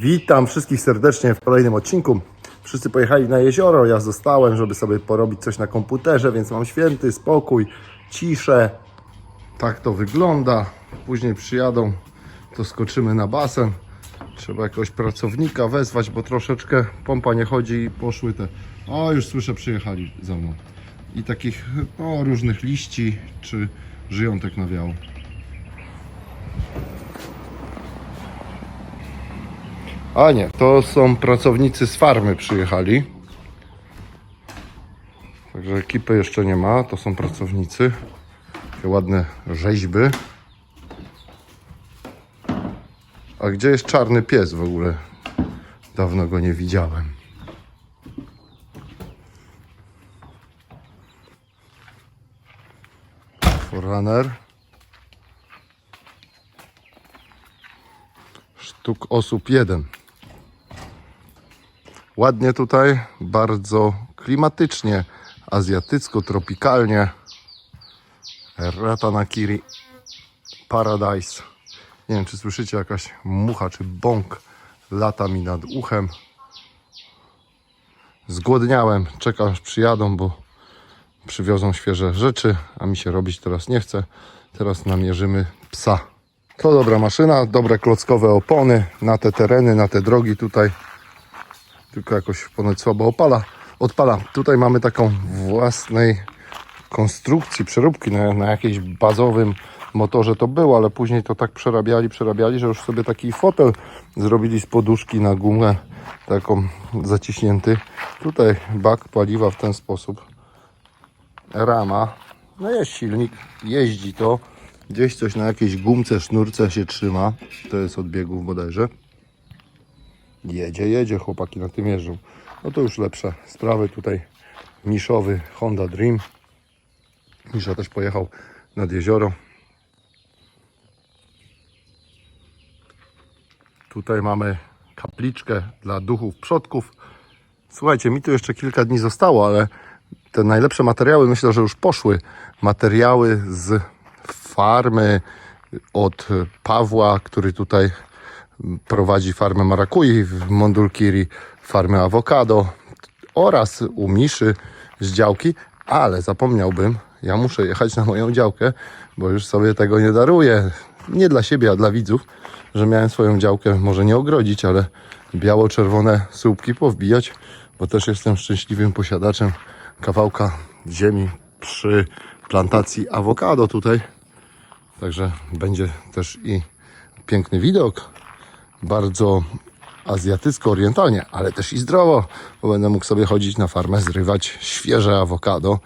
Witam wszystkich serdecznie w kolejnym odcinku. Wszyscy pojechali na jezioro, ja zostałem, żeby sobie porobić coś na komputerze, więc mam święty spokój, ciszę. Tak to wygląda. Później przyjadą, to skoczymy na basen. Trzeba jakiegoś pracownika wezwać, bo troszeczkę pompa nie chodzi i poszły te. O, już słyszę, przyjechali za mną. I takich no, różnych liści czy żyjątek nawiało. A nie, to są pracownicy z farmy przyjechali. Także ekipy jeszcze nie ma, to są pracownicy. Takie ładne rzeźby. A gdzie jest czarny pies w ogóle? Dawno go nie widziałem. Forerunner. Sztuk osób jeden. Ładnie tutaj, bardzo klimatycznie, azjatycko, tropikalnie. Ratanakiri Paradise. Nie wiem, czy słyszycie jakaś mucha czy bąk lata mi nad uchem. Zgłodniałem, czekam aż przyjadą, bo przywiozą świeże rzeczy, a mi się robić teraz nie chce. Teraz namierzymy psa. To dobra maszyna, dobre klockowe opony na te tereny, na te drogi tutaj. Tylko jakoś ponoć słabo opala, odpala. Tutaj mamy taką własnej konstrukcji, przeróbki na, na jakimś bazowym motorze to było, ale później to tak przerabiali, przerabiali, że już sobie taki fotel zrobili z poduszki na gumę taką zaciśnięty. Tutaj bak paliwa w ten sposób. Rama. No jest silnik, jeździ to. Gdzieś coś na jakiejś gumce, sznurce się trzyma. To jest od biegów bodajże. Jedzie, jedzie, chłopaki na tym jeżdżą. No to już lepsze sprawy tutaj. Niszowy Honda Dream. Nisza też pojechał nad jezioro. Tutaj mamy kapliczkę dla duchów przodków. Słuchajcie, mi tu jeszcze kilka dni zostało, ale te najlepsze materiały myślę, że już poszły. Materiały z farmy od Pawła, który tutaj prowadzi farmę marakui w Mondulkiri, farmę awokado oraz u Miszy z działki, ale zapomniałbym, ja muszę jechać na moją działkę, bo już sobie tego nie daruję. Nie dla siebie, a dla widzów, że miałem swoją działkę może nie ogrodzić, ale biało-czerwone słupki powbijać, bo też jestem szczęśliwym posiadaczem kawałka ziemi przy plantacji awokado tutaj. Także będzie też i piękny widok, bardzo azjatycko-orientalnie, ale też i zdrowo, bo będę mógł sobie chodzić na farmę, zrywać świeże awokado,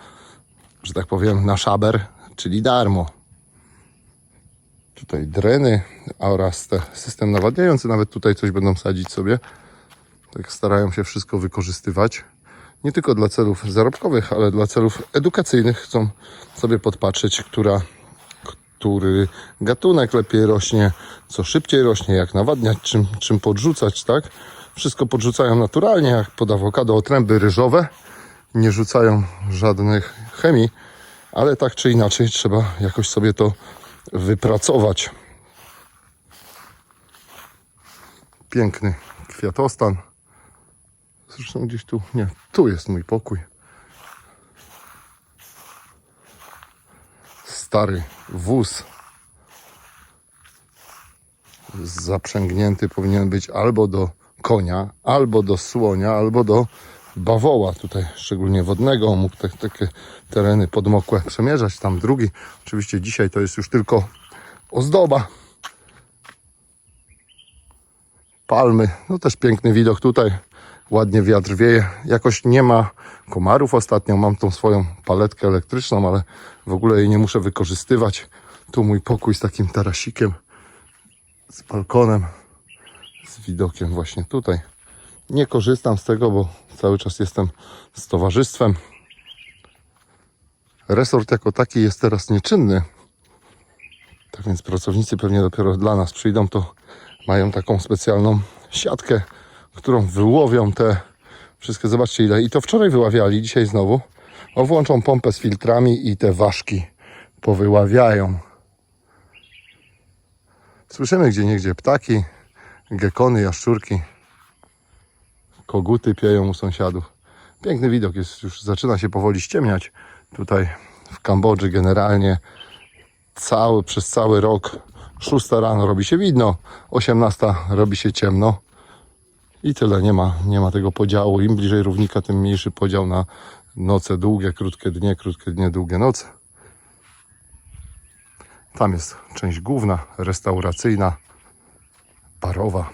że tak powiem, na szaber, czyli darmo. Tutaj dreny oraz te system nawadniający, nawet tutaj coś będą sadzić sobie. Tak starają się wszystko wykorzystywać. Nie tylko dla celów zarobkowych, ale dla celów edukacyjnych chcą sobie podpatrzeć, która który gatunek lepiej rośnie, co szybciej rośnie, jak nawadniać, czym, czym podrzucać, tak? Wszystko podrzucają naturalnie, jak pod awokado otręby ryżowe. Nie rzucają żadnych chemii, ale tak czy inaczej trzeba jakoś sobie to wypracować. Piękny kwiatostan. Zresztą gdzieś tu, nie, tu jest mój pokój. Stary wóz zaprzęgnięty powinien być albo do konia, albo do słonia, albo do bawoła, tutaj szczególnie wodnego, mógł te, takie tereny podmokłe przemierzać, tam drugi. Oczywiście dzisiaj to jest już tylko ozdoba. Palmy, no też piękny widok tutaj, ładnie wiatr wieje. Jakoś nie ma komarów ostatnio, mam tą swoją paletkę elektryczną, ale w ogóle jej nie muszę wykorzystywać. Tu mój pokój z takim tarasikiem, z balkonem, z widokiem właśnie tutaj. Nie korzystam z tego, bo cały czas jestem z towarzystwem. Resort jako taki jest teraz nieczynny. Tak więc pracownicy pewnie dopiero dla nas przyjdą, to mają taką specjalną siatkę, którą wyłowią te wszystkie. Zobaczcie ile. I to wczoraj wyławiali, dzisiaj znowu. O, włączą pompę z filtrami i te ważki powyławiają. Słyszymy gdzie niegdzie ptaki. gekony, jaszczurki, koguty pieją u sąsiadów. Piękny widok jest, już zaczyna się powoli ściemniać. Tutaj w Kambodży generalnie cały, przez cały rok 6 rano robi się widno, 18 robi się ciemno. I tyle, nie ma, nie ma tego podziału. Im bliżej równika, tym mniejszy podział na noce długie, krótkie dnie, krótkie dnie, długie noce. Tam jest część główna, restauracyjna, barowa.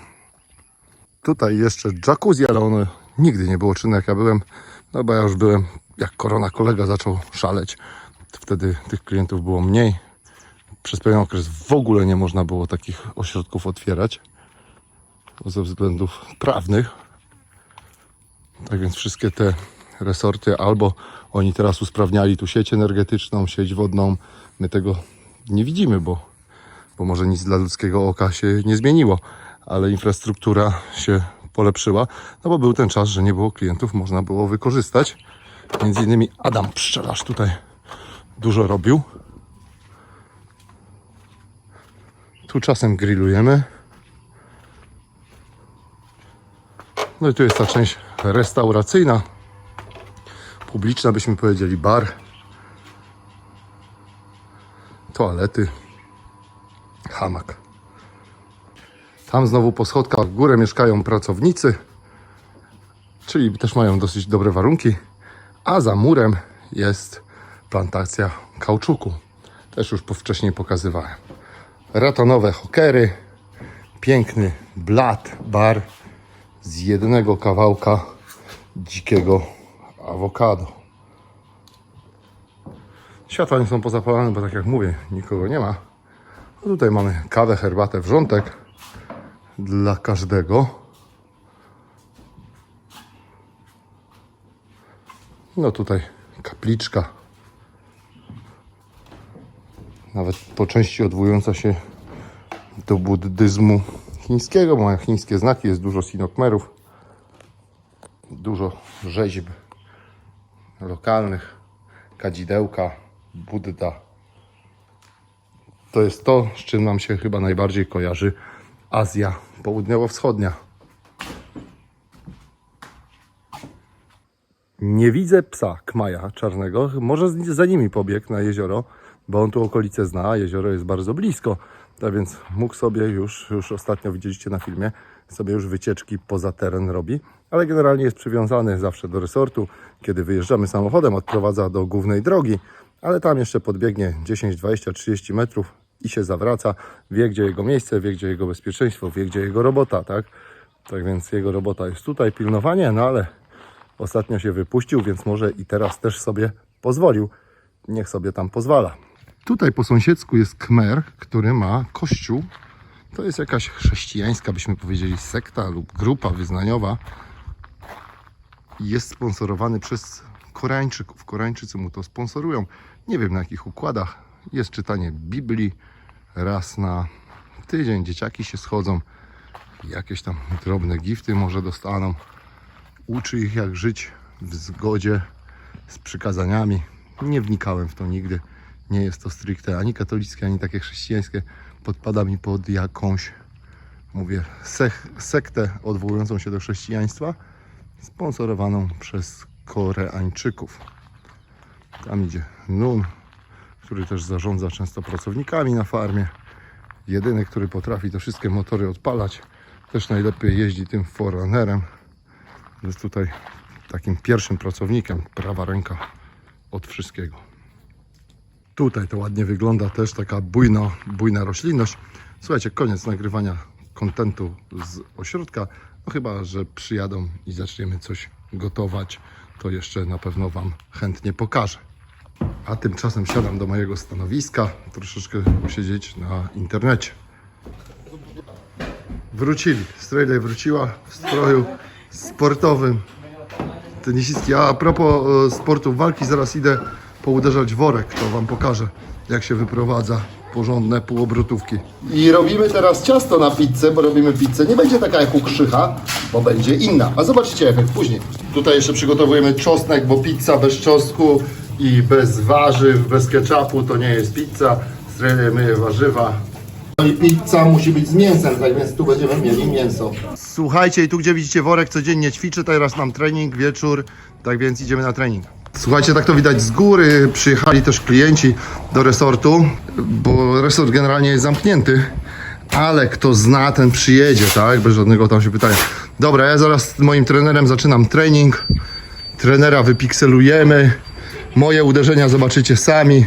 Tutaj jeszcze jacuzzi, ale ono nigdy nie było czynne jak ja byłem. No bo ja już byłem, jak korona kolega zaczął szaleć. Wtedy tych klientów było mniej. Przez pewien okres w ogóle nie można było takich ośrodków otwierać ze względów prawnych. Tak więc wszystkie te resorty albo oni teraz usprawniali tu sieć energetyczną, sieć wodną. My tego nie widzimy, bo, bo może nic dla ludzkiego oka się nie zmieniło, ale infrastruktura się polepszyła, no bo był ten czas, że nie było klientów, można było wykorzystać. Między innymi Adam Pszczelarz tutaj dużo robił. Tu czasem grillujemy. No i tu jest ta część restauracyjna, publiczna byśmy powiedzieli, bar, toalety, hamak. Tam znowu po schodkach w górę mieszkają pracownicy, czyli też mają dosyć dobre warunki, a za murem jest plantacja kauczuku. Też już wcześniej pokazywałem. Ratanowe hokery, piękny blat, bar z jednego kawałka dzikiego awokado. Światła nie są pozapalane, bo tak jak mówię, nikogo nie ma. A tutaj mamy kawę, herbatę, wrzątek dla każdego. No tutaj kapliczka. Nawet po części odwołująca się do buddyzmu chińskiego, mają chińskie znaki, jest dużo sinokmerów, dużo rzeźb lokalnych, kadzidełka, Budda. To jest to, z czym nam się chyba najbardziej kojarzy Azja Południowo-Wschodnia. Nie widzę psa Kmaja czarnego. Może za nimi pobiegł na jezioro, bo on tu okolice zna. Jezioro jest bardzo blisko, tak więc mógł sobie już, już ostatnio widzieliście na filmie, sobie już wycieczki poza teren robi. Ale generalnie jest przywiązany zawsze do resortu. Kiedy wyjeżdżamy samochodem, odprowadza do głównej drogi, ale tam jeszcze podbiegnie 10, 20, 30 metrów i się zawraca. Wie, gdzie jego miejsce, wie, gdzie jego bezpieczeństwo, wie, gdzie jego robota, tak? Tak więc jego robota jest tutaj, pilnowanie, no ale Ostatnio się wypuścił, więc może i teraz też sobie pozwolił. Niech sobie tam pozwala. Tutaj po sąsiedzku jest Kmer, który ma kościół. To jest jakaś chrześcijańska, byśmy powiedzieli, sekta lub grupa wyznaniowa. Jest sponsorowany przez Koreańczyków. Koreańczycy mu to sponsorują. Nie wiem na jakich układach. Jest czytanie Biblii raz na tydzień. Dzieciaki się schodzą. Jakieś tam drobne gifty może dostaną uczy ich jak żyć w zgodzie z przykazaniami. Nie wnikałem w to nigdy. Nie jest to stricte ani katolickie, ani takie chrześcijańskie. Podpada mi pod jakąś, mówię, sech, sektę odwołującą się do chrześcijaństwa, sponsorowaną przez Koreańczyków. Tam idzie Nun, który też zarządza często pracownikami na farmie. Jedyny, który potrafi te wszystkie motory odpalać. Też najlepiej jeździ tym Forerunnerem. Jest tutaj takim pierwszym pracownikiem, prawa ręka od wszystkiego. Tutaj to ładnie wygląda też taka bujna, bujna roślinność. Słuchajcie, koniec nagrywania kontentu z ośrodka. No chyba, że przyjadą i zaczniemy coś gotować, to jeszcze na pewno Wam chętnie pokażę. A tymczasem siadam do mojego stanowiska, troszeczkę posiedzieć na internecie. Wrócili. Strejlej wróciła w stroju sportowym. Tenisistki. A, a propos e, sportu walki, zaraz idę pouderzać worek. To Wam pokażę, jak się wyprowadza porządne półobrotówki. I robimy teraz ciasto na pizzę, bo robimy pizzę. Nie będzie taka jak u Krzycha, bo będzie inna. A zobaczycie efekt później. Tutaj jeszcze przygotowujemy czosnek, bo pizza bez czosnku i bez warzyw, bez ketchupu to nie jest pizza. Strzelę myję warzywa. I pizza musi być z mięsem, tak więc tu będziemy mieli mięso. Słuchajcie, i tu gdzie widzicie worek codziennie ćwiczy, teraz mam trening, wieczór, tak więc idziemy na trening. Słuchajcie, tak to widać z góry, przyjechali też klienci do resortu, bo resort generalnie jest zamknięty, ale kto zna, ten przyjedzie, tak, bez żadnego tam się pytania. Dobra, ja zaraz z moim trenerem zaczynam trening, trenera wypikselujemy, moje uderzenia zobaczycie sami,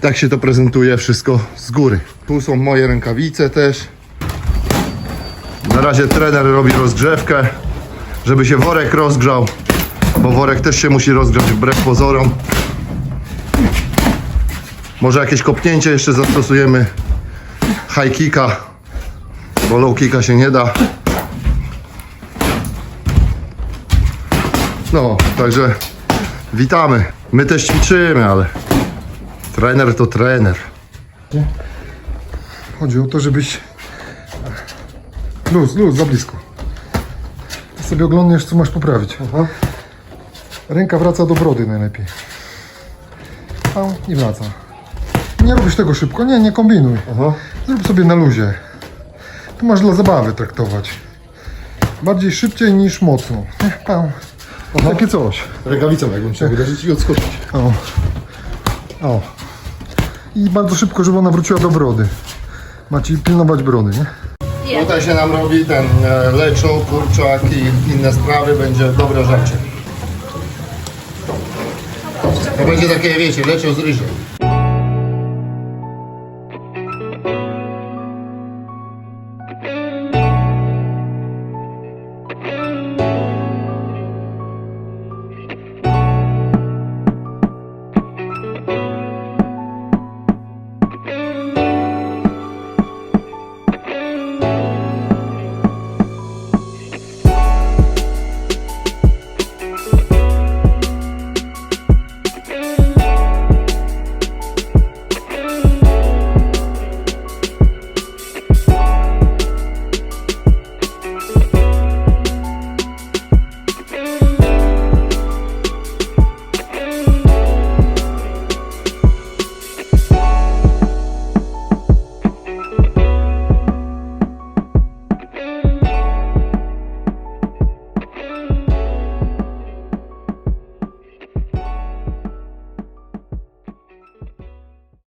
tak się to prezentuje wszystko z góry. Tu są moje rękawice też. Na razie trener robi rozgrzewkę, żeby się worek rozgrzał, bo worek też się musi rozgrzać wbrew pozorom. Może jakieś kopnięcie jeszcze zastosujemy. High kicka, bo low kicka się nie da. No, także witamy. My też ćwiczymy, ale trener to trener. Chodzi o to, żebyś... Luz, luz, za blisko. Ty sobie oglądasz, co masz poprawić. Ręka wraca do brody najlepiej. Au, i wraca. Nie robisz tego szybko, nie, nie kombinuj. Aha. Zrób sobie na luzie. Tu masz dla zabawy traktować. Bardziej szybciej niż mocno. Nie, pam. Takie coś. Rękawicą jakbym chciał uderzyć i odskoczyć. O. O. I bardzo szybko, żeby ona wróciła do brody. Macie pilnować brody, nie? Tutaj się nam robi ten e, leczo, kurczak i inne sprawy, będzie dobre żarcie. To będzie takie, wiecie, leczo